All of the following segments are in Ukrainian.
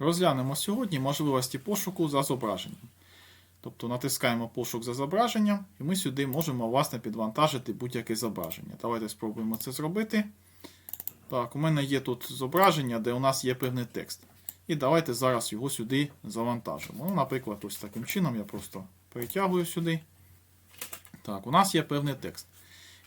Розглянемо сьогодні можливості пошуку за зображенням. Тобто натискаємо пошук за зображенням, і ми сюди можемо власне підвантажити будь-яке зображення. Давайте спробуємо це зробити. Так, у мене є тут зображення, де у нас є певний текст. І давайте зараз його сюди завантажимо. Ну, наприклад, ось таким чином я просто перетягую сюди. Так, у нас є певний текст.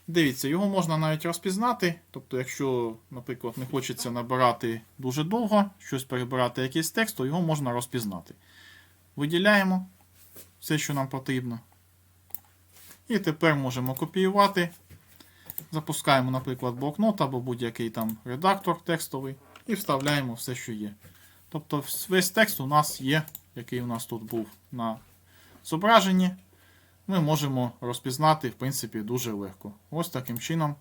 Дивіться, його можна навіть розпізнати. Тобто, якщо, наприклад, не хочеться набирати дуже довго, щось перебирати якийсь текст, то його можна розпізнати. Виділяємо все, що нам потрібно. І тепер можемо копіювати. Запускаємо, наприклад, блокнот або будь-який там редактор текстовий, і вставляємо все, що є. Тобто, весь текст у нас є, який у нас тут був на зображенні ми можемо розпізнати, в принципі, дуже легко. Ось таким чином.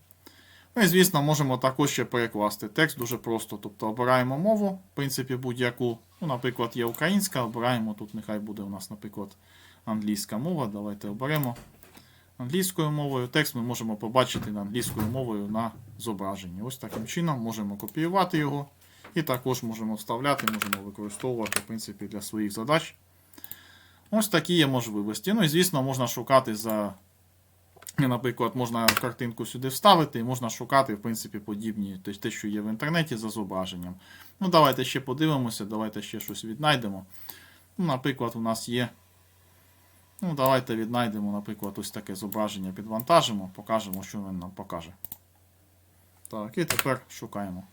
Ну і, звісно, можемо також ще перекласти текст дуже просто. Тобто обираємо мову, в принципі, будь-яку. Ну, наприклад, є українська, обираємо. Тут нехай буде у нас, наприклад, англійська мова. Давайте оберемо англійською мовою. Текст ми можемо побачити англійською мовою на зображенні. Ось таким чином можемо копіювати його. І також можемо вставляти, можемо використовувати, в принципі, для своїх задач. Ось такі є можливості. Ну і звісно, можна шукати за. Наприклад, можна картинку сюди вставити, і можна шукати, в принципі, подібні те, що є в інтернеті за зображенням. Ну, давайте ще подивимося, давайте ще щось віднайдемо. Ну, наприклад, у нас є. Ну, давайте віднайдемо, наприклад, ось таке зображення, підвантажимо, покажемо, що він нам покаже. Так, і тепер шукаємо.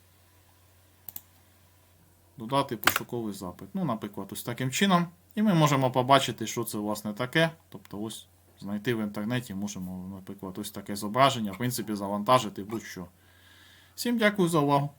Додати пошуковий запит. Ну, наприклад, ось таким чином. І ми можемо побачити, що це власне таке. Тобто, ось знайти в інтернеті можемо, наприклад, ось таке зображення, в принципі, завантажити будь-що. Всім дякую за увагу.